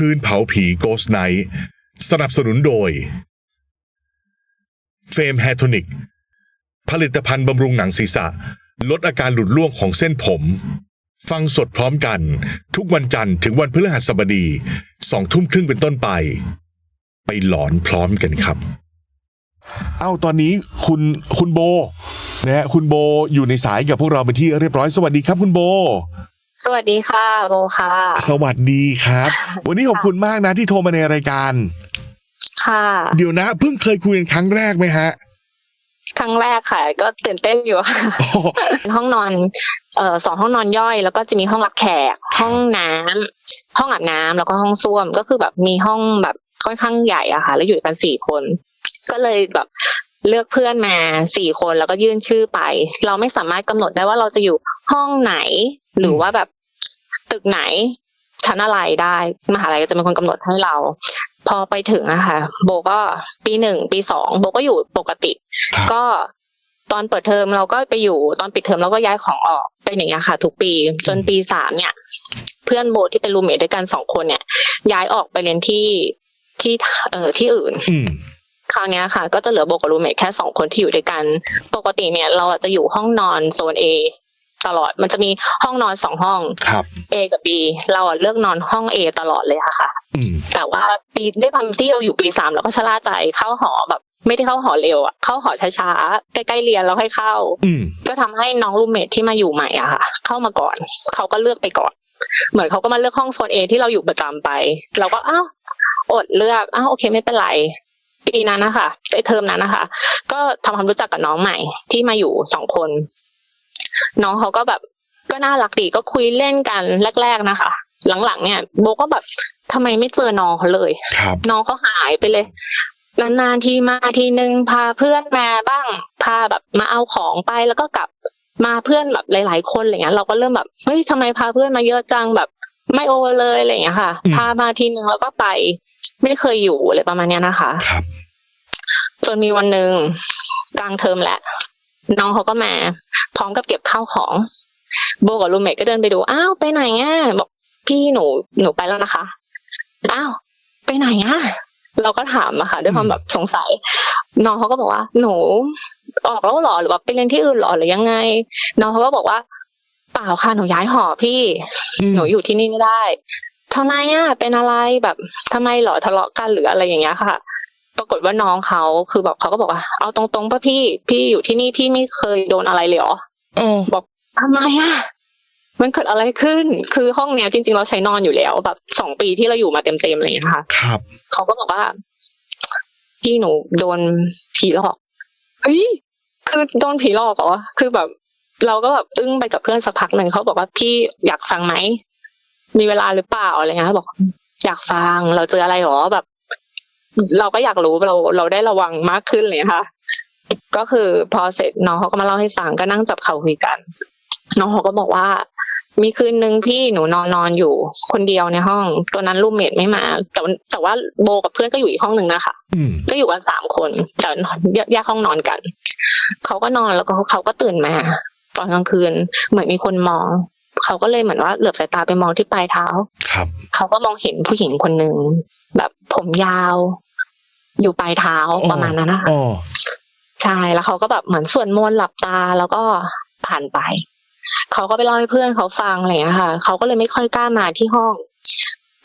คืนเผาผี Ghost Night สนับสนุนโดยเฟมแฮทอนิกผลิตภัณฑ์บำรุงหนังศีรษะ ลดอาการหลุดร่วงของเส้นผม ฟังสดพร้อมกัน ทุกวันจันทร์ถึงวันพฤหัสบดีสองทุ่มครึ่งเป็นต้นไป ไปหลอนพร้อมกันครับ เอาตอนนี้คุณคุณโบนะฮะคุณโบอยู่ในสายกับพวกเราเป็นที่เรียบร้อยสวัสดีครับคุณโบ สวัสดีค่ะโบค่ะ สวัสดีครับ วันนี้ขอบคุณมากนะที่โทรมาในรายการ ค่ะ เดี๋ยวนะเพิ่งเคยคุยกันครั้งแรกไหมฮะ ครั้งแรกค่ะ ก็ตื่นเต้นอยู่ค่ะโอ้เป็นห้องนอนเอ่อสองห้องนอนย่อย แล้วก็จะมีห้องรับแขก ห้องน้ำห้องอาบน้ำแล้วก็ห้องส้วมก็คือแบบมีห้องแบบค่อนข้างใหญ่อะค่ะ แล้วอยู่กันสี่คน ก็เลยแบบเลือกเพื่อนมาสี่คนแล้วก็ยื่นชื่อไป เราไม่สามารถกำหนดได้ว่าเราจะอยู่ห้องไหน หรือว่าแบบ ตึกไหน ชั้นอะไรได้มหาลัยก็จะเป็นคนกำหนดให้เรา พอไปถึงอะค่ะ โบก็ปีหนึ่งปีสองโบก็อยู่ปกติครับก็ตอนเปิดเทอมเราก็ไปอยู่ตอนปิดเทอมเราก็ย้ายของออกเป็นอย่างเงี้ยค่ะ ทุกปีจนปีสามเนี่ย เพื่อนโบที่เป็นรูมเมทด้วยกันสองคนเนี่ย ย้ายออกไปเรียนที่ที่เอ่อที่อื่นอืมคราวเนี้ยค่ะ ก็จะเหลือโบกับรูมเมทแค่สองคนที่อยู่ด้วยกัน ปกติเนี่ย เราจะอยู่ห้องนอนโซน A ตลอด มันจะมีห้องนอนสองห้องครับ A กับ B เราอะเลือกนอนห้อง A ตลอดเลยอะค่ะ อืม แต่ว่าปีด้วยความที่เราอยู่ปีสามเราก็ชะล่าใจเข้าหอแบบ ไม่ได้เข้าหอเร็วอะเข้าหอช้าๆใกล้ๆเรียนแล้วค่อยเข้า อืม ก็ทำให้น้องรูมเมทที่มาอยู่ใหม่อะค่ะ เข้ามาก่อน เขาก็เลือกไปก่อน เหมือนเขาก็มาเลือกห้องโซนเอที่เราอยู่ประจำไป เราก็อ้าวอดเลือกอ้าวโอเคไม่เป็นไร ปีนั้นนะคะในเทอมนั้นนะคะ ก็ทำความรู้จักกับน้องใหม่ที่มาอยู่สองคน น้องเขาก็แบบก็น่ารักดีก็คุยเล่นกันแรก ๆนะคะ หลังๆ เนี่ย โบก็แบบทำไมไม่เจอน้องเขาเลยครับน้องเขาหายไปเลยนานๆทีมาทีนึงพาเพื่อนมาบ้าง พาแบบมาเอาของไปแล้วก็กลับมาเพื่อนแบบหลาย ๆ คนอะไรเงี้ย เราก็เริ่มแบบเฮ้ยทำไมพาเพื่อนมาเยอะจังแบบ ไม่โอเลยอะไรเงี้ยค่ะอืมพามาทีนึงแล้วก็ไป ไม่เคยอยู่อะไรประมาณเนี้ยนะคะ ครับ จนมีวันหนึ่งกลางเทอมแหละ น้องเขาก็มาพร้อมกับเก็บข้าวของ โบกับรูเมทก็เดินไปดูอ้าวไปไหนอะบอกพี่หนูหนูไปแล้วนะคะอ้าวไปไหนอะเราก็ถามอะค่ะ ด้วยความแบบสงสัย น้องเขาก็บอกว่า หนู ออกแล้วหรอหรือว่าไปเรียนที่อื่นหรอหรือยังไง น้องเขาก็บอกว่า เปล่าค่ะหนูย้ายหอพี่ หนูอยู่ที่นี่ไม่ได้ทำไมอะเป็นอะไรแบบทำไมหรอทะเลาะกันหรืออะไรอย่างเงี้ยค่ะ ปรากฏว่าน้องเขาคือแบบเขาก็บอกว่า เอาตรงๆป่ะพี่พี่อยู่ที่นี่พี่ไม่เคยโดนอะไรเลยเหรอโอ้บอกทำไมอะมันเกิดอะไรขึ้น คือห้องเนี้ยจริง ๆ เราใช้นอนอยู่แล้วแบบสองปีที่เราอยู่มาเต็มๆอะไรอย่างเงี้ยค่ะ ครับ เขาก็บอกว่าพี่หนูโดนผีหลอกเฮ้ยคือโดนผีหลอกเหรอคือแบบ เราก็แบบอึ้งไปกับเพื่อนสักพักหนึ่งเขาบอกว่าพี่อยากฟังไหมมีเวลาหรือเปล่าอะไรเงี้ยบอก อยากฟังเราเจออะไรหรอแบบ เราก็อยากรู้เราเราได้ระวังมากขึ้นเลยค่ะ ก็คือพอเสร็จน้องเขาก็มาเล่าให้ฟังก็นั่งจับเข่าคุยกัน น้องเขาก็บอกว่า มีคืนหนึ่งพี่หนูนอนนอนอยู่ คนเดียวในห้องตัวนั้นรูมเมทไม่มาแต่ว่าแต่ว่าโบกับเพื่อนก็อยู่อีกห้องหนึ่งนะคะอืมก็อยู่กันสามคนแต่แยกห้องนอนกันเขาก็นอนแล้วก็เขาก็ตื่นมาตอนกลางคืนเหมือนมีคนมอง เขาก็เลยเหมือนว่าเหลือบสายตาไปมองที่ปลายเท้า ครับ เขาก็มองเห็นผู้หญิงคนหนึ่งแบบผมยาว อยู่ปลายเท้าประมาณนั้นนะคะอ๋อใช่แล้วเขาก็แบบเหมือนส่วนมนต์หลับตาแล้วก็ผ่านไป เขาก็ไปเล่าให้เพื่อนเขาฟังอะไรอย่างเงี้ยค่ะ เขาก็เลยไม่ค่อยกล้ามาที่ห้อง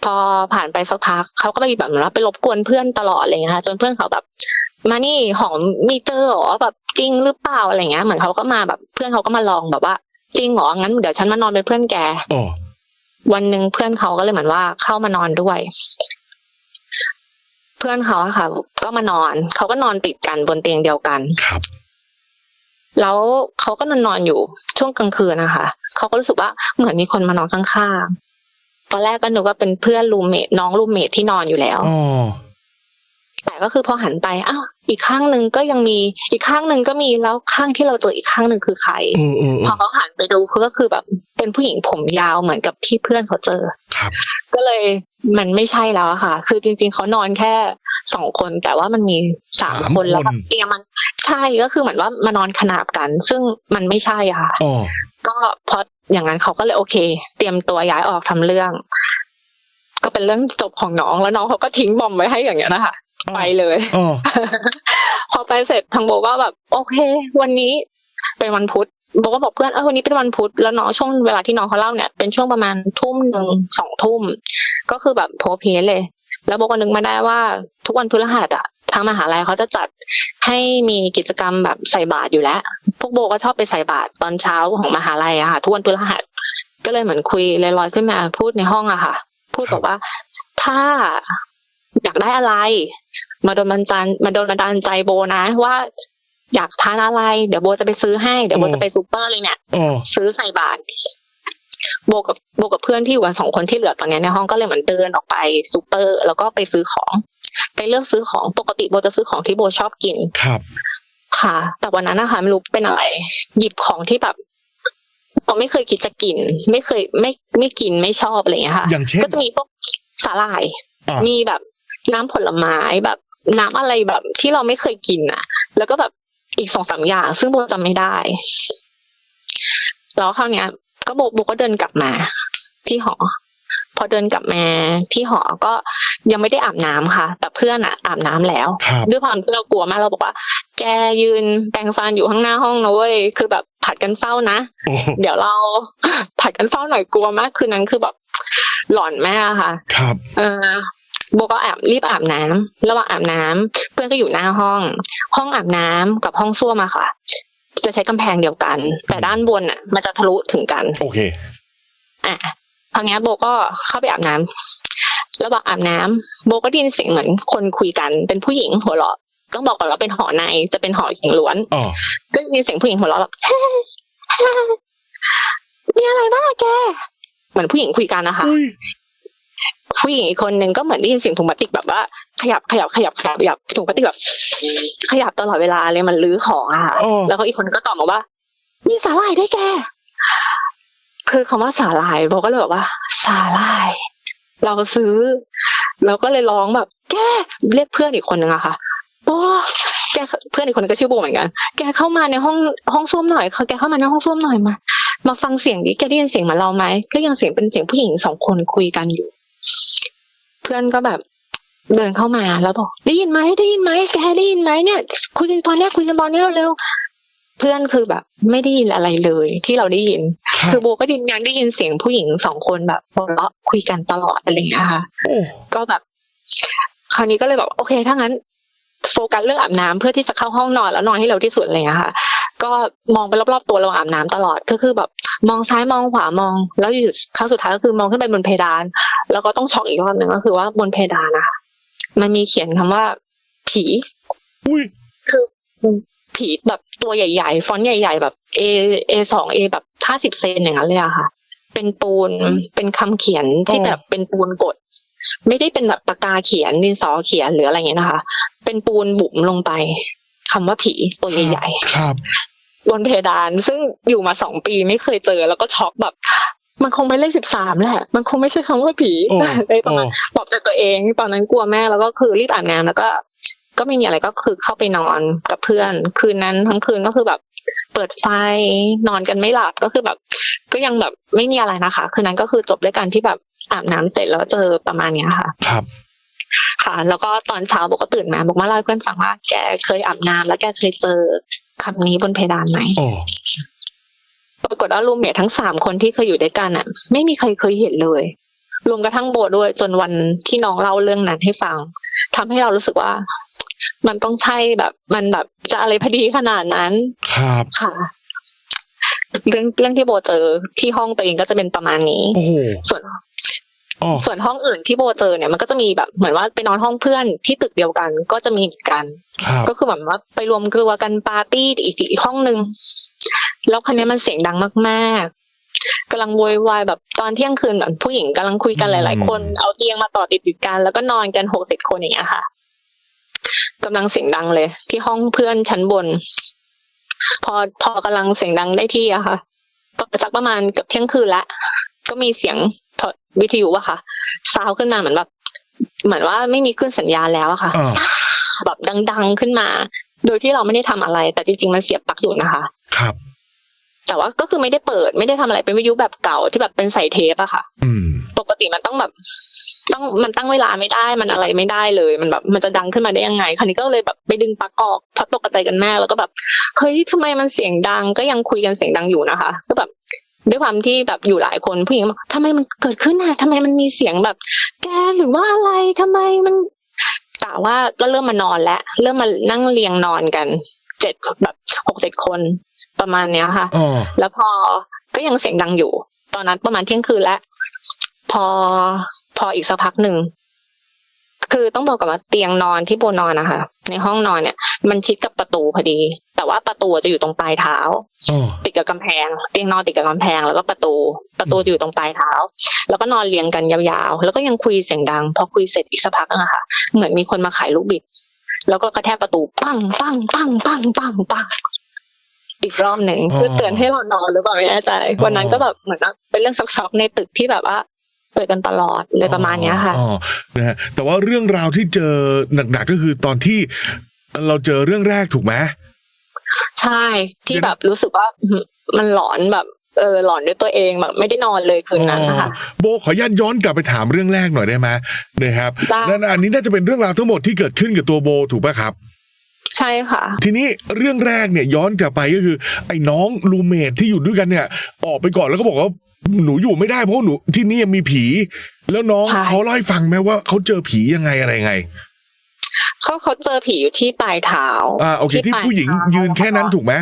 พอผ่านไปสักพักเขาก็ไปแบบเหมือนว่าไปรบกวนเพื่อนตลอดอะไรอย่างเงี้ยค่ะ จนเพื่อนเขาแบบมานี่หอมมีเจอเหรอแบบจริงหรือเปล่าอะไรอย่างเงี้ยเหมือนเขาก็มาแบบ เพื่อนเขาก็มาลองแบบว่า จริงเหรองั้นเดี๋ยวฉันมานอนเป็นเพื่อนแกอ๋อวันหนึ่งเพื่อนเขาก็เลยเหมือนว่าเข้ามานอนด้วย เพื่อนเขาอะค่ะ ก็มานอน เขาก็นอนติดกันบนเตียงเดียวกันครับ แล้วเขาก็นอนนอนอยู่ช่วงกลางคืนนะคะเขาก็รู้สึกว่าเหมือนมีคนมานอนข้างๆตอนแรกก็นึกว่าเป็นเพื่อนรูมเมทน้องรูมเมทที่นอนอยู่แล้วอ๋อ แต่ก็คือพอหันไปอ้าวอีกข้างหนึ่งก็ยังมีอีกข้างหนึ่งก็มีแล้วข้างที่เราเจออีกข้างหนึ่งคือใครเออเออเอพออเขาหันไปดูคือก็คือแบบเป็นผู้หญิงผมยาวเหมือนกับที่เพื่อนเขาเจอครับ ก็เลยมันไม่ใช่แล้วอะค่ะ คือจริง ๆเขานอนแค่สองคน แต่ว่ามันมีสามสามคนแล้วคนแบบเตียงมันใช่ก็คือเหมือนว่ามานอนขนาบกัน ซึ่งมันไม่ใช่อะค่ะอ๋อก็เพราะอย่างนั้นเขาก็เลยโอเค เตรียมตัวย้ายออกทำเรื่อง ก็เป็นเรื่องจบของน้องแล้วน้องเขาก็ทิ้งบอมไว้ให้อย่างเงี้ยนะคะอ๋อ ไปเลยอ๋อพอไปเสร็จทางโบก็แบบ โอเค วันนี้เป็นวันพุธโบก็บอกเพื่อนเออวันนี้เป็นวันพุธแล้วน้องช่วงเวลาที่น้องเขาเล่าเนี่ยเป็นช่วงประมาณทุ่มหนึ่งสองทุ่มก็คือแบบโพลเพลเลย แล้วโบก็นึกมาได้ว่าทุกวันพฤหัสอะทางมหาลัยเขาจะจัดให้มีกิจกรรมแบบใส่บาตรอยู่แล้ว พวกโบก็ชอบไปใส่บาตรตอนเช้าของมหาลัยอะค่ะ ทุกวันพฤหัสก็เลยเหมือนคุยลอยๆขึ้นมาพูดในห้องอะค่ะ พูดบอกว่าถ้า อยากได้อะไร มาโดนบันดาลมาโดนบันดาลใจโบนะว่าอยากทานอะไร เดี๋ยวโบจะไปซื้อให้เดี๋ยวโบอืมจะไปซูเปอร์เลยเนี่ยอ๋อซื้อใส่บาตรโบกับโบกับเพื่อนที่อยู่กันสองคนที่เหลือตอนเนี้ยในห้องก็เลยเหมือนเดินออกไปซูเปอร์ แล้วก็ไปซื้อของ ไปเลือกซื้อของปกติโบจะซื้อของที่โบชอบกินครับ ค่ะ แต่วันนั้นนะคะไม่รู้เป็นอะไร หยิบของที่แบบเราไม่เคยคิดจะกิน ไม่เคยไม่ไม่กินไม่ชอบอะไรอย่างเงี้ยค่ะอย่างเช่นก็จะมีพวกสาหร่ายอะมีแบบ น้ำผลไม้แบบน้ำอะไรแบบที่เราไม่เคยกินอะ แล้วก็แบบอีกสองสามอย่าง ซึ่งโบจำไม่ได้แล้วคราวเนี้ย ก็โบโบก็เดินกลับมา ที่หอ พอเดินกลับมาที่หอก็ยังไม่ได้อาบน้ำค่ะ แต่เพื่อนอะอาบน้ำแล้วครับด้วยความที่เรากลัวมากเราบอกว่า แกยืนแปรงฟันอยู่ข้างหน้าห้องนะเว้ยคือแบบผัดกันเฝ้านะโอ้เดี๋ยวเราผัดกันเฝ้าหน่อยกลัวมากคืนนั้นคือแบบหลอนแม่อะค่ะ ครับ เออ โบก็อาบรีบอาบน้ำระหว่างอาบน้ำเพื่อนก็อยู่หน้าห้อง ห้องอาบน้ำกับห้องส้วมอะค่ะ จะใช้กำแพงเดียวกัน แต่ด้านบนอะมันจะทะลุถึงกัน โอเค อะคราวเนี้ยโบก็เข้าไปอาบน้ำระหว่างอาบน้ำโบก็ได้ยินเสียงเหมือนคนคุยกันเป็นผู้หญิงหัวเราะต้องบอกก่อนว่าเป็นหอในจะเป็นหอหญิงล้วนอ๋อก็ได้ยินเสียงผู้หญิงหัวเราะแบบมีอะไรบ้างอะแกเหมือนผู้หญิงคุยกันนะคะอุ้ย ผู้หญิงอีกคนนึงก็เหมือนได้ยินเสียงถุงพลาสติกแบบว่าขยับขยับขยับขยับขยับถุงพลาสติกแบบขยับตลอดเวลาเลยมันลื้อของอะค่ะอ๋อแล้วก็อีกคนก็ตอบมาว่า มีสาหร่ายด้วยแก คือคำว่าสาหร่ายโบก็เลยแบบว่า สาหร่าย เราซื้อ เราก็เลยร้องแบบ แกเรียกเพื่อนอีกคนนึงอะค่ะโอ้แกเพื่อนอีกคนนึงก็ชื่อโบเหมือนกัน แกเข้ามาในห้องห้องส้วมหน่อยแกเข้ามาในห้องส้วมหน่อยมา มาฟังเสียงดิแกได้ยินเสียงเหมือนเราไหมก็ยังเสียงเป็นเสียงผู้หญิงสองคนคุยกันอยู่ เพื่อนก็แบบเดินเข้ามาแล้วบอกได้ยินไหมได้ยินไหมแกได้ยินไหมเนี่ย คุยกันตอนเนี้ยคุยกันตอนนี้เร็วๆเพื่อนคือแบบ ไม่ได้ยินอะไรเลยที่เราได้ยินครับคือโบก็ดินยังได้ยินเสียงผู้หญิงสองคนแบบหัวเราะคุยกันตลอดอะไรอย่างเงี้ยค่ะโอ้ก็แบบ คราวนี้ก็เลยแบบโอเคถ้างั้น โฟกัสเรื่องอาบน้ำเพื่อที่จะเข้าห้องนอนแล้วนอนให้เร็วที่สุดอะไรอย่างเลยค่ะ ก็มองไปรอบๆตัวเราอาบน้ำตลอดก็คือแบบมองซ้ายมองขวามอง แล้วอยู่ครั้งสุดท้ายก็คือมองขึ้นไปบนเพดาน แล้วก็ต้องช็อกอีกรอบหนึ่งก็คือว่าบนเพดานนะมันมีเขียนคำว่า ผีอุ้ยคือผีแบบตัวใหญ่ๆ ฟอนต์ใหญ่ ๆ แบบ A A สอง A แบบห้าสิบเซนอย่างนั้นเลยอะค่ะ เป็นปูนเป็นคำเขียนที่แบบเป็นปูนกด ไม่ได้เป็นแบบปากกาเขียนดินสอเขียนหรืออะไรเงี้ยนะคะ เป็นปูนบุ๋มลงไป คำว่าผีตัวใหญ่ครับๆบนเพดานซึ่งอยู่มาสองปีไม่เคยเจอ แล้วก็ช็อกแบบ มันคงไม่เลขสิบสามแหละ มันคงไม่ใช่คำว่าผีโอ้เลยประโอ้มาณบอกแต่ตัวเองตอนนั้นกลัวแม่แล้วก็คือรีบอาบน้ำแล้วก็ ก็ไม่มีอะไรก็คือเข้าไปนอนกับเพื่อน คืนนั้นทั้งคืนก็คือแบบเปิดไฟนอนกันไม่หลับก็คือแบบ ก็ยังแบบไม่มีอะไรนะคะ คืนนั้นก็คือจบด้วยการที่แบบอาบน้ำเสร็จแล้วเจอประมาณเนี้ยค่ะ ครับ ค่ะ แล้วก็ตอนเช้าบอกก็ตื่นมาบอกมาเล่าให้เพื่อนฟังว่าแกเคยอาบน้ำแล้วแกเคยเจอคำนี้บนเพดานไหมโอ้ปรากฏว่ารูมเมททั้งสามคนที่เคยอยู่ด้วยกันอะ ไม่มีใครเคยเห็นเลย รวมกระทั่งโบด้วยจนวันที่น้องเล่าเรื่องนั้นให้ฟังทำให้เรารู้สึกว่า มันต้องใช่แบบ มันแบบจะอะไรพอดีขนาดนั้น ครับค่ะเรื่องเรื่องที่โบเจอที่ห้องตัวเองก็จะเป็นประมาณนี้โอ้โหส่วนอ๋อ ส่วนห้องอื่นที่โบเจอเนี่ยมันก็จะมีแบบเหมือนว่าไปนอนห้องเพื่อนที่ตึกเดียวกันก็จะมีเหมือนกันครับก็คือแบบว่าไปรวมตัวกันปาร์ตี้อีกอีกห้องหนึ่งแล้วคันนี้มันเสียงดังมากๆกำลังโวยวายแบบตอนเที่ยงคืนแบบผู้หญิงกำลังคุยกันหลาย ๆ คนเอาเตียงมาต่อติดติดๆกัน แล้วก็นอนกันหกสิบคนอย่างเงี้ยค่ะกำลังเสียงดังเลย ที่ห้องเพื่อนชั้นบน พอพอกำลังเสียงดังได้ที่อะค่ะก็สักประมาณเกือบเที่ยงคืนละ ก็มีเสียงโทรวิทยุอะค่ะซาวขึ้นมาเหมือนแบบเหมือนว่าไม่มีขึ้นสัญญาณแล้วอะค่ะอ่าแบบดัง ๆขึ้นมา โดยที่เราไม่ได้ทำอะไร แต่จริง ๆ มันเสียบปลั๊กอยู่นะคะ ครับ แต่ว่าก็คือไม่ได้เปิดไม่ได้ทำอะไรเป็นวิทยุแบบเก่าที่แบบเป็นใส่เทปอะค่ะ อืมปกติมันต้องแบบ ต้องมันตั้งเวลาไม่ได้มันอะไรไม่ได้เลย มันแบบมันจะดังขึ้นมาได้ยังไง คราวนี้ก็เลยแบบไปดึงปลั๊กออกเพราะตกใจกันแม่แล้วก็แบบเฮ้ยทำไมมันเสียงดังก็ยังคุยกันเสียงดังอยู่นะคะ ก็แบบ ด้วยความที่แบบอยู่หลายคนผู้หญิงบอกทำไมมันเกิดขึ้นอะทำไมมันมีเสียงแบบ แกหรือว่าอะไรทำไมมันแต่ว่าก็เริ่มมานอนแล้วเริ่มมานั่งเรียงนอนกันเจ็ดแบบหกเจ็ดคนประมาณเนี้ยค่ะอ๋อแล้วพอก็ยังเสียงดังอยู่ ตอนนั้นประมาณเที่ยงคืนแล้วพอพออีกสักพักหนึ่ง คือต้องบอกกับว่าเตียงนอนที่โบนอนนะคะในห้องนอนเนี่ย มันชิดกับประตูพอดี แต่ว่าประตูจะอยู่ตรงปลายเท้าอ๋อติดกับกำแพง เตียงนอนติดกับกำแพงแล้วก็ประตู ประตูจะอยู่ตรงปลายเท้า แล้วก็นอนเรียงกันยาวๆ แล้วก็ยังคุยเสียงดัง พอคุยเสร็จอีกสักพักนึงอะค่ะเหมือนมีคนมาขายลูกบิด แล้วก็กระแทกประตูปังปังปังปังปังปังอีกรอบหนึ่งเพื่อเตือนให้เรานอนหรือเปล่าไม่แน่ใจวันนั้นก็แบบเหมือนว่าเป็นเรื่องช็อกๆในตึกที่แบบว่า เปิดกันตลอดเลยประมาณเนี้ยค่ะอ๋อนะฮะแต่ว่าเรื่องราวที่เจอหนักๆก็คือตอนที่เราเจอเรื่องแรกถูกไหมใช่ที่เดี๋ยวนะแบบรู้สึกว่าอื้อหือมันหลอนแบบเออหลอนด้วยตัวเองแบบไม่ได้นอนเลยคืนนั้นนะคะอ๋อโบขออนุญาตย้อนกลับไปถามเรื่องแรกหน่อยได้ไหมนะครับได้นั่นอันนี้น่าจะเป็นเรื่องราวทั้งหมดที่เกิดขึ้นกับตัวโบถูกป่ะครับ ใช่ค่ะ ทีนี้เรื่องแรกเนี่ยย้อนกลับไปก็คือ ไอ้น้องรูเมทที่อยู่ด้วยกันเนี่ย ออกไปก่อนแล้วก็บอกว่าหนูอยู่ไม่ได้เพราะหนูที่นี่มีผี แล้วน้องใช่ เขาเล่าให้ฟังไหมว่าเขาเจอผียังไงอะไรยังไง เขาเขาเจอผีอยู่ที่ปลายเท้าอ่าโอเค ที่ปลายผู้หญิงเท้ายืนแค่นั้นถูกไหม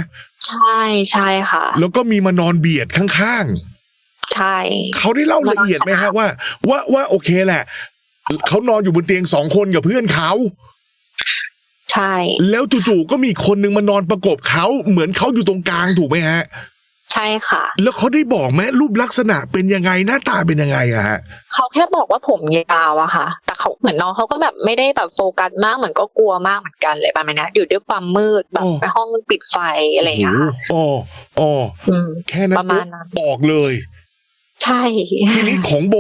ใช่ใช่ค่ะ แล้วก็มีมานอนเบียดข้างใช่ ๆ เขาได้เล่าละเอียดไหมฮะว่า ว่าว่าโอเคแหละเขานอนอยู่บนเตียงสองคนกับเพื่อนเขา ใช่ แล้วจู่ๆก็มีคนนึงมานอนประกบเขาเหมือนเขาอยู่ตรงกลางถูกไหมฮะ ใช่ค่ะ แล้วเขาได้บอกไหมรูปลักษณะเป็นยังไงหน้าตาเป็นยังไงอะฮะเขาแค่บอกว่าผมยาวอะค่ะ แต่เขาเหมือนน้องเขาก็แบบไม่ได้แบบโฟกัสมากเหมือนก็กลัวมากเหมือนกันเลยประมาณนี้อยู่ด้วยความมืดแบบโอ้ในห้องปิดไฟอะไรอย่างเงี้ยค่ะโอ้โอ้อืมแค่นั้นประมาณนั้นบอกเลยใช่ทีนี้ของโบ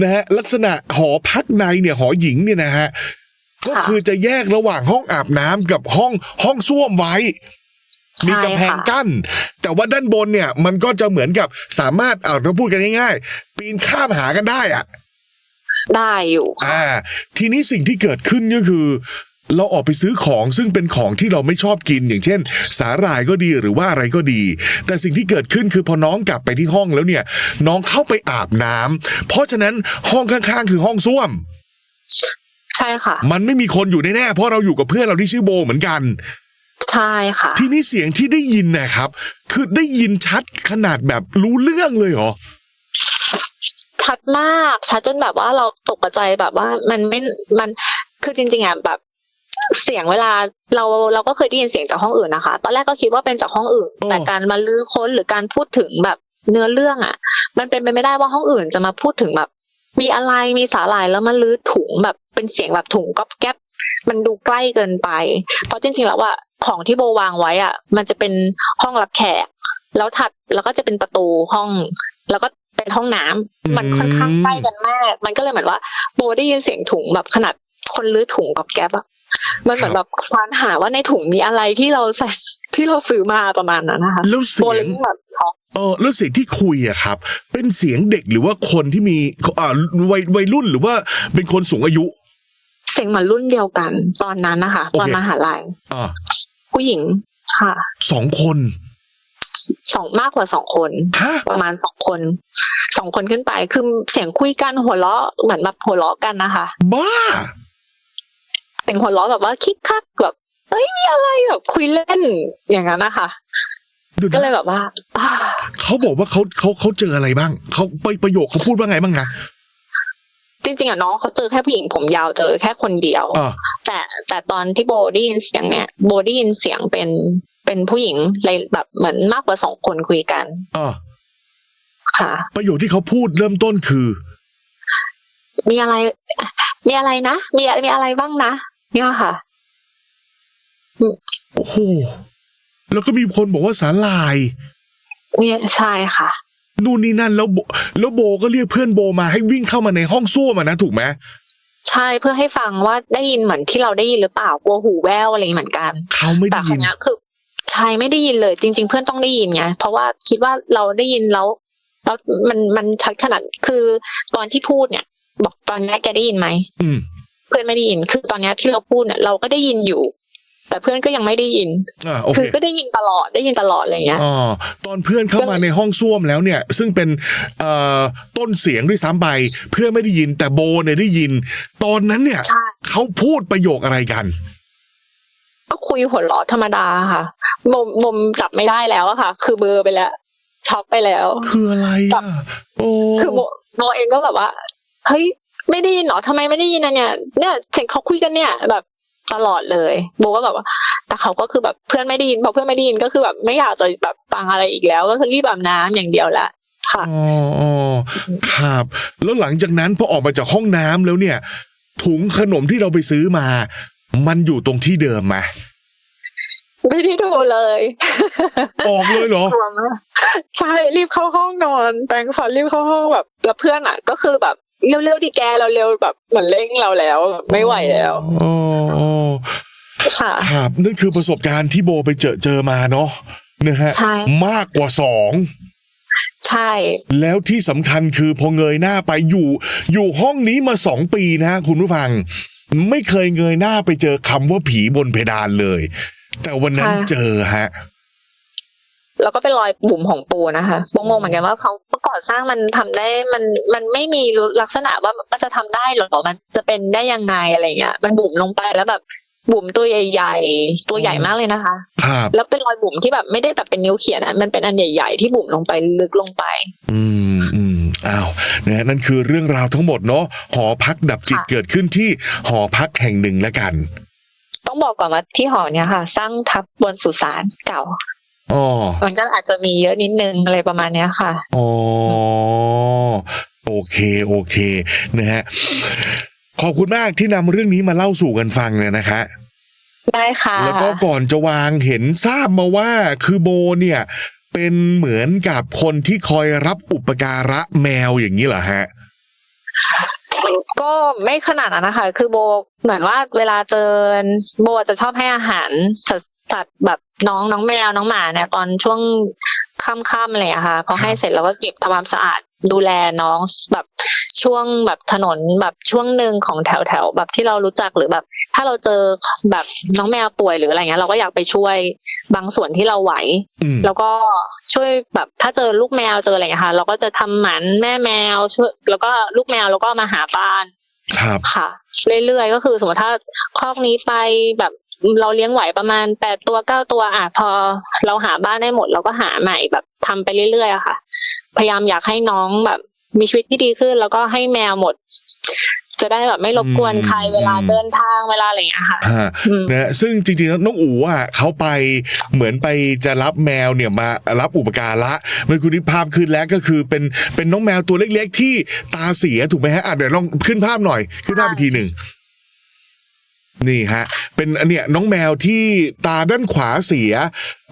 นะฮะลักษณะหอพักในเนี่ยหอหญิงเนี่ยนะฮะ ก็คือจะแยกระหว่างห้องอาบน้ำกับห้องห้องส้วมไว้ มีกำแพงใช่ค่ะกั้น แต่ว่าด้านบนเนี่ย มันก็จะเหมือนกับสามารถเอาเราพูดกันง่ายๆปีนข้ามหากันได้อะได้อยู่ค่ะอ่า ทีนี้สิ่งที่เกิดขึ้นก็คือ เราออกไปซื้อของซึ่งเป็นของที่เราไม่ชอบกินอย่างเช่น สาหร่ายก็ดีหรือว่าอะไรก็ดี แต่สิ่งที่เกิดขึ้นคือพอน้องกลับไปที่ห้องแล้วเนี่ย น้องเข้าไปอาบน้ำเพราะฉะนั้นห้องข้างๆ คือห้องส้วม ใช่ค่ะ มันไม่มีคนอยู่แน่ๆเพราะเราอยู่กับเพื่อนเราที่ชื่อโบเหมือนกัน ใช่ค่ะ ทีนี้เสียงที่ได้ยินนะครับ คือได้ยินชัดขนาดแบบรู้เรื่องเลยเหรอชัดมากชัดจนแบบว่าเราตกใจแบบว่ามันไม่มันคือจริงๆอะแบบเสียงเวลาเราเราก็เคยได้ยินเสียงจากห้องอื่นนะคะ ตอนแรกก็คิดว่าเป็นจากห้องอื่นโอ้แต่การมาลื้อค้นหรือการพูดถึงแบบเนื้อเรื่องอะ มันเป็นไปไม่ได้ว่าห้องอื่นจะมาพูดถึงแบบ มีอะไรมีสาหร่ายแล้วมาลื้อถุงแบบ เป็นเสียงแบบถุงก๊อบแก๊บมันดูใกล้เกินไป เพราะจริงๆแล้วว่าของที่โบวางไว้อะมันจะเป็นห้องรับแขก แล้วถัดแล้วก็จะเป็นประตูห้อง แล้วก็เป็นห้องน้ำมันค่อนข้างใกล้กันมาก มันก็เลยเหมือนว่า โบได้ยินเสียงถุงแบบขนาดคนลื้อถุงกับแก๊บอะมันเหมือนแบบควานหาว่าในถุงมีอะไรที่เราใส่ที่เราซื้อมาประมาณนั้นนะคะแล้วโบเสีเลยยงยิ่งแบบช็อกเออแล้วเสียงที่คุยอะครับ เป็นเสียงเด็กหรือว่าคนที่มีอ่าวัยวัยรุ่นหรือว่าเป็นคนสูงอายุ เสียงเหมือนรุ่นเดียวกัน ตอนนั้นนะคะโอเคตอนมหาลัยอ่าผู้หญิงค่ะสองคนสองมากกว่าสองคนฮะประมาณสองคนสองคนขึ้นไป คือเสียงคุยกันหัวเราะเหมือนแบบหัวเราะกันนะคะ บ้าเสียงหัวเราะแบบว่าคิกคักแบบเอ้ยมีอะไรแบบคุยเล่นอย่างนั้นนะคะเดี๋ยวนะก็เลยแบบว่าอ่าเขาบอกว่าเขาเขาเขาเจออะไรบ้างเขาไปประโยคเขาพูดว่าไงบ้างนะจ ริงๆอะน้องเขาเจอแค่ผู้หญิงผมยาวเจอแค่คนเดียว อ่าแต่แต่ตอนที่โบได้ยินเสียงเนี่ยโบได้ยินเสียงเป็นเป็นผู้หญิงเลยแบบเหมือนมากกว่าสองคนคุยกันอ่าค่ะ ประโยคที่เขาพูดเริ่มต้นคือ มีอะไร มีอะไรนะมีมีอะไรบ้างนะเนี่ยค่ะ โอ้โหแล้วก็มีคนบอกว่าสาลาย มีใช่ค่ะ นู่นนี่นั่นแล้วโบแล้วโบก็เรียกเพื่อนโบมาให้วิ่งเข้ามาในห้องส้วมอะนะถูกไหมใช่เพื่อให้ฟังว่าได้ยินเหมือนที่เราได้ยินหรือเปล่ากลัวหูแว่วอะไรอย่างนี้เหมือนกันเขาไม่แต่ได้คยินนนี้ยคือใช่ไม่ได้ยินเลย จริง ๆ เพื่อนต้องได้ยินไงเพราะว่าคิดว่าเราได้ยินแล้วแล้วมันมันชัดขนาดคือตอนที่พูดเนี่ย บอกตอนแรกแกได้ยินไหมอืมเพื่อนไม่ได้ยินคือตอนเนี้ยที่เราพูดเนี่ยเราก็ได้ยินอยู่ แต่เพื่อนก็ยังไม่ได้ยินอ่าโอคืเคอก็ได้ยินตลอดได้ยินตลอดอะไรอย่างเงี้ยอ๋อตอนเพื่อนเข้ามาในห้องส้วมแล้วเนี่ย ซึ่งเป็นเอ่อต้นเสียงด้วยซ้ำไปเพื่อนไม่ได้ยิน แต่โบเนี่ยได้ยิน ตอนนั้นเนี่ยใช่เขาพูดประโยคอะไรกันก็คุยหัวเราะธรรมดาค่ะบมบมจับไม่ได้แล้วอะค่ะ คือเบลอร์ไปแล้วช็อกไปแล้ว คืออะไรอะโอ้คือโบโบเองก็แบบว่าเฮ้ยไม่ได้ยินเหรอทำไมไม่ได้ยินอะเนี่ย เนี่ยเสียงเขาคุยกันเนี่ย แบบ ตลอดเลยโบก็แบบว่า แต่เขาก็คือแบบเพื่อนไม่ได้ยินพอเพื่อนไม่ได้ยินก็คือแบบไม่อยากจะแบบฟังอะไรอีกแล้ว ก็คือรีบอาบน้ำอย่างเดียวละค่ะอ๋ออ๋อครับ แล้วหลังจากนั้นพอออกมาจากห้องน้ำแล้วเนี่ย ถุงขนมที่เราไปซื้อมา มันอยู่ตรงที่เดิมไหมไม่ได้ดูเลย ออกเลยเหรอกลัวมากใช่รีบเข้าห้องนอน แปรงฟันรีบเข้าห้องแบบ แล้วเพื่อนอะ ก็คือแบบ เร็วๆดิแกเราเร็วแบบเหมือนเร่งเราแล้วแบบไม่ไหวแล้วอ๋ออ๋อค่ะครับนั่นคือประสบการณ์ที่โบไปเจอเจอมาเนาะนะฮะใช่มากกว่าสองใช่ แล้วที่สำคัญคือพอเงยหน้าไปอยู่ อยู่ห้องนี้มาสองปีนะฮะคุณผู้ฟัง ไม่เคยเงยหน้าไปเจอคำว่าผีบนเพดานเลย แต่วันนั้นเจอฮะ แล้วก็เป็นรอยบุ๋มของปูนะคะบงงเหมือนกันว่าเขาก่อสร้างมันทำได้มันมันไม่มีลักษณะว่ามันจะทำได้หรอมันจะเป็นได้ยังไงอะไรเงี้ยมันบุ๋มลงไปแล้วแบบบุ๋มตัวใหญ่ๆ ตัวใหญ่มากเลยนะคะครับแล้วเป็นรอยบุ๋มที่แบบไม่ได้แบบเป็นนิ้วเขียนอะมันเป็นอันใหญ่ ๆ ที่บุ๋มลงไปลึกลงไป อืมอืมอ้าวนะฮะนั่นคือเรื่องราวทั้งหมดเนาะหอพักดับจิตค่ะเกิดขึ้นที่หอพักแห่งหนึ่งแล้วกัน ต้องบอกก่อนว่าที่หอเนี่ยค่ะ สร้างทับบนสุสานเก่า อ๋อมันก็อาจจะมีเยอะนิดนึงอะไรประมาณเนี้ยค่ะอ๋อโอเคโอเคนะฮะขอบคุณมากที่นำเรื่องนี้มาเล่าสู่กันฟังเลยนะคะได้ค่ะ แล้วก็ก่อนจะวางเห็นทราบมาว่าคือโบเนี่ย เป็นเหมือนกับคนที่คอยรับอุปการะแมวอย่างนี้เหรอฮะก็ไม่ขนาดนั้นนะคะ คือโบเหมือนว่าเวลาเจอโบจะชอบให้อาหารสัตว์สัตว์แบบ น้องน้องแมวน้องหมาเนี่ยตอนช่วงค่ำๆอะไรอย่างเลยอะค่ะพอให้เสร็จแล้วก็เก็บทำความสะอาดดูแลน้องแบบช่วงแบบถนนแบบช่วงหนึ่งของแถวแถวๆแบบที่เรารู้จักหรือแบบ ถ้าเราเจอแบบน้องแมวป่วยหรืออะไรเงี้ยเราก็อยากไปช่วยบางส่วนที่เราไหวอืมแล้วก็ช่วยแบบถ้าเจอลูกแมวเจออะไรอย่างเงี้ยค่ะ เราก็จะทำหมันแม่แมวช่วย แล้วก็ลูกแมวแล้วก็มาหาบ้านครับค่ะ เรื่อยๆก็คือสมมติถ้าคอกนี้ไปแบบ เราเลี้ยงไหวประมาณแปดตัวเก้าตัวอะพอเราหาบ้านได้หมด เราก็หาใหม่แบบทำไปเรื่อยๆอะค่ะ พยายามอยากให้น้องแบบ มีชีวิตที่ดีขึ้น แล้วก็ให้แมวหมด จะได้แบบไม่รบกวนใครเวลาเดินทางเวลาอะไรอย่างเงี้ยค่ะฮะอืมนะฮะซึ่งจริงๆแล้วน้องอู๋อะเขาไปเหมือนไปจะรับแมวเนี่ยมารับอุปการะเมื่อคุณที่ภาพขึ้นแล้วก็คือเป็นเป็นน้องแมวตัวเล็กๆ ที่ตาเสียถูกไหมฮะอะเดี๋ยวลองขึ้นภาพหน่อย ขึ้นภาพอีกทีหนึ่ง นี่ฮะ เป็นอันเนี้ยน้องแมวที่ตาด้านขวาเสีย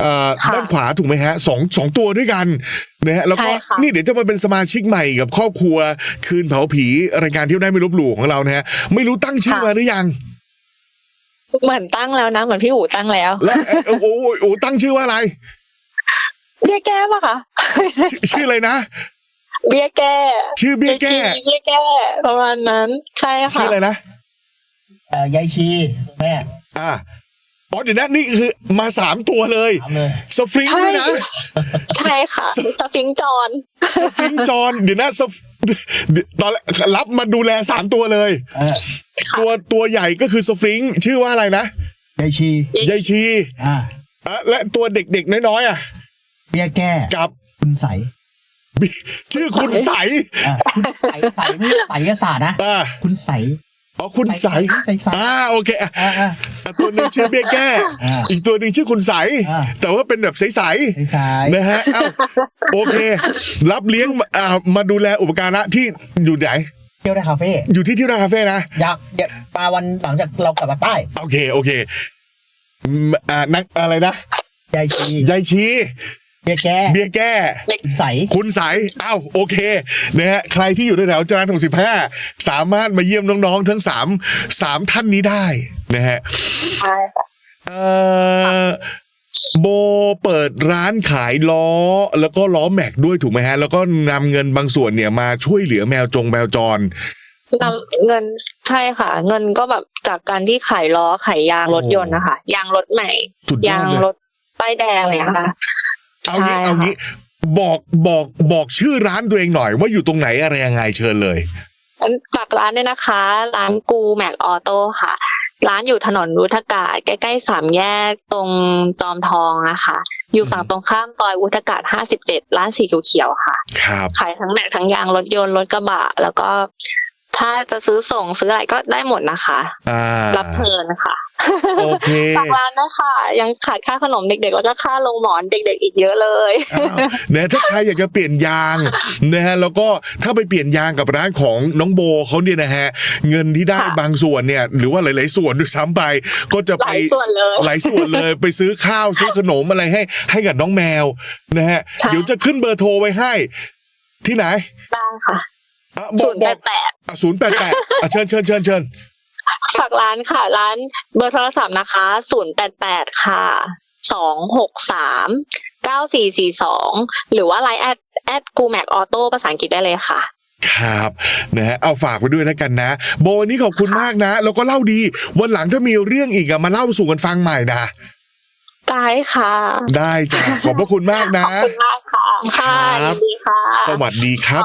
เอ่อค่ะด้านขวาถูกไหมฮะสองสองตัวด้วยกันนะฮะแล้วก็ใช่ค่ะ นี่เดี๋ยวจะมาเป็นสมาชิกใหม่กับครอบครัว คืนเผาผีรายการเที่ยวได้ไม่ลบหลู่ของเรานะฮะไม่รู้ตั้งชื่อมาหรือยัง เหมือนตั้งแล้วนะ เหมือนพี่อู๋ตั้งแล้ว แล้วเอ่อโอ้โหโอ้โหตั้งชื่อว่าอะไร เบี้ยแก้ปะคะ ชื่อชื่ออะไรนะ เบี้ยแก้ชื่อเบี้ยแก้ เบี้ยแก้ ประมาณนั้น ใช่ชื่ค่ะ ออะไรนะ เอ่อยายชีแม่อ่าอ๋อเดี๋ยวนะนี่คือมาสามตัวเลยถามเลย สฟริงค์ใช่ด้วยนะ ใช่ค่ะสฟิงค์จอนสฟริงค์จอนเดี๋ยวนะสฟเดี๋ยวตอนแรกรับมาดูแลสามตัวเลย เออตัวตัวใหญ่ก็คือสฟริงค์ชื่อว่าอะไรนะยายชียายชีอ่าอะและตัวเด็กๆน้อยๆอะ เบี้ยแก้กับคุณใสบิชื่อคุณใสอ่าคุณใสใสไม่ใช่ใสกษาสตร์นะ อ่า คุณใส อ๋อคุณใสใสใส อ่าโอเคอะอ่าอ่าอะตัวหนึงชื่อเบี้ยแก้ อ่าอีกตัวหนึ่งชื่อคุณใส อ่า แต่ว่าเป็นแบบใสใสใสๆนะฮะเอ้าโอเค รับเลี้ยงอ่ามาดูแลอุปการะที่อยู่ไหน เที่ยวได้คาเฟ่อยู่ที่ที่ราคาเฟ่นะ อยากเดี๋ยวมาวันหลังจากเรากลับมาใต้โอเคโอเคอืมอ่านักอะไรนะยายชียายชี เบี้ยแก้เบียร์แก้คุณใส คุณใสอ้าวโอเคนะฮะใครที่อยู่แถวๆจรัญถงสิบห้าสามารถมาเยี่ยมน้องๆ ทั้งสามสามท่านนี้ได้นะฮะใช่ค่ะเอ่อโบเปิดร้านขายล้อ แล้วก็ล้อแม็กด้วยถูกไหมฮะ แล้วก็นำเงินบางส่วนเนี่ยมาช่วยเหลือแมวจงแมวจร นำเงินใช่ค่ะ เงินก็แบบจากการที่ขายล้อขายยางรถยนต์นะคะยางรถใหม่ สุดยอยาดงเลยรถป้ายแดงเลยนะคะ เอางี้ใช่เอางี้บอกบอกบอกชื่อร้านตัวเองหน่อย ว่าอยู่ตรงไหนอะไรยังไงเชิญเลยงั้นฝากร้านด้วยนะคะ ร้านกูแม็กออโต้ค่ะ ร้านอยู่ถนนวุฒากาศใกล้ๆสามแยกตรงจอมทองนะคะอยู่ฝั่งตรงข้ามซอยวุฒากาศห้าสิบเจ็ดร้านสีเขียวๆค่ะ ครับขายทั้งแม็กทั้งยางรถยนต์รถกระบะ แล้วก็ ถ้าจะซื้อส่งซื้ออะไรก็ได้หมดนะคะ อ่า รับเพลินค่ะโอเค ฝากร้านนะคะยังขาดค่าขนมเด็กๆ แล้วก็ค่าลงหมอนเด็กๆ อีกเยอะเลยอ้าวนะถ้าใครอยากจะเปลี่ยนยางนะฮะแล้วก็ถ้าไปเปลี่ยนยางกับร้านของน้องโบเขาเนี่ยนะฮะเงินที่ได้ค่ะบางส่วนเนี่ย หรือว่าหลาย ๆ ส่วนด้วยซ้ำไป ก็จะหไปลายส่วนเลยหลายส่วนเลยไปซื้อข้าวซื้อขนมอะไรให้ให้กับน้องแมวนะฮะใช่เดี๋ยวจะขึ้นเบอร์โทรไว้ให้ ที่ไหนได้ค่ะอะบ ศูอกนย์บแปอกดแปดศูนย์แปดแปดเชิญเชิญเชิญเชิญฝากร้านค่ะ ร้านเบอร์โทรศัพท์นะคะศูนย์แปดแปดค่ะสองหกสามเก้าสี่สี่สองหรือว่าไลน์แอดแอดกูแม็กออโต้ภาษาอังกฤษได้เลยค่ะครับนะฮะเอาฝากไว้ด้วยแล้วกันนะ โบวันนี้ขอบคุณมากนะ แล้วก็เล่าดี วันหลังถ้ามีเรื่องอีกอะมาเล่าสู่กันฟังใหม่นะได้ค่ะ ได้จ้ะขอบพระคุณมากนะขอบคุณมากค่ะค่ะครับยินดีค่ะ สวัสดีครับ